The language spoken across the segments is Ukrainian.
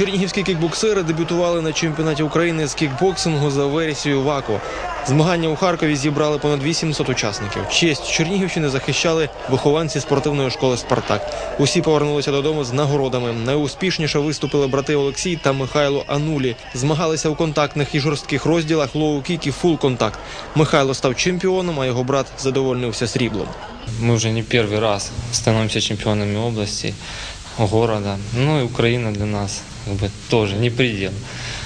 Чернігівські кікбоксери дебютували на чемпіонаті України з кікбоксингу за версією ВАКО. Змагання у Харкові зібрали понад 800 учасників. Честь Чернігівщини захищали вихованці спортивної школи Спартак. Усі повернулися додому з нагородами. Найуспішніше виступили брати Олексій та Михайло Анулі. Змагалися у контактних і жорстких розділах лоу-кік і фул-контакт. Михайло став чемпіоном, а його брат задовольнився сріблом. Мы уже не первый раз становимся чемпионами области, города. Ну и Украина для нас как бы тоже не предел.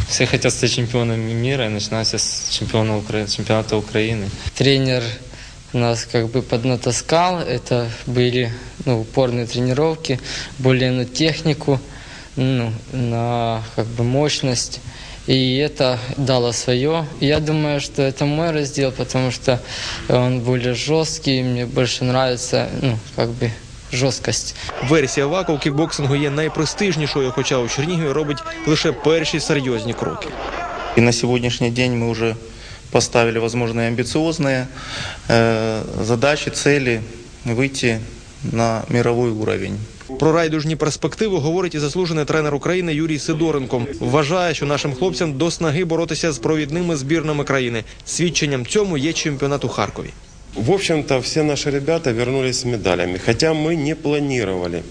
Все хотят стать чемпионами мира, и начинается с чемпиона Укра... чемпионата Украины. Тренер нас как бы поднатаскал. Это были ну, упорные тренировки, более на технику, ну, на как бы мощность. И это дало свое. Я думаю, что это мой раздел, потому что он более жесткий, мне больше нравится, ну, как бы жесткость. Версія ВАКО у кікбоксингу є найпрестижнішою, хоча у Чернігові робить лише перші серйозні кроки. И на сегодняшний день мы уже поставили, возможно, и амбициозные э, задачи, цели выйти на мировой уровень. Про райдужні перспективи говорить і заслужений тренер України Юрій Сидоренко. Вважає, що нашим хлопцям до снаги боротися з провідними збірними країни. Свідченням цьому є чемпіонат у Харкові. В общем-то, все наши ребята вернулись с медалями, хотя мы не планировали.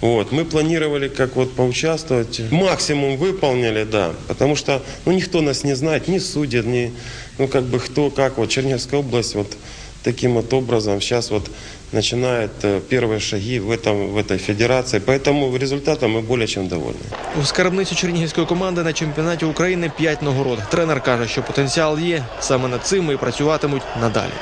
Вот, мы планировали как вот поучаствовать. Максимум выполнили, да, потому что ну, никто нас не знает, ни судьи, ни, ну, как бы кто, как. Вот Черниговская область вот таким вот образом сейчас вот начинает э, первые шаги в, этом, в этой федерации. Поэтому результатом мы более чем довольны. У скарбниці чернігівської команди на чемпіонаті України 5 нагород. Тренер каже, що потенціал є. Саме над цим і працюватимуть надалі.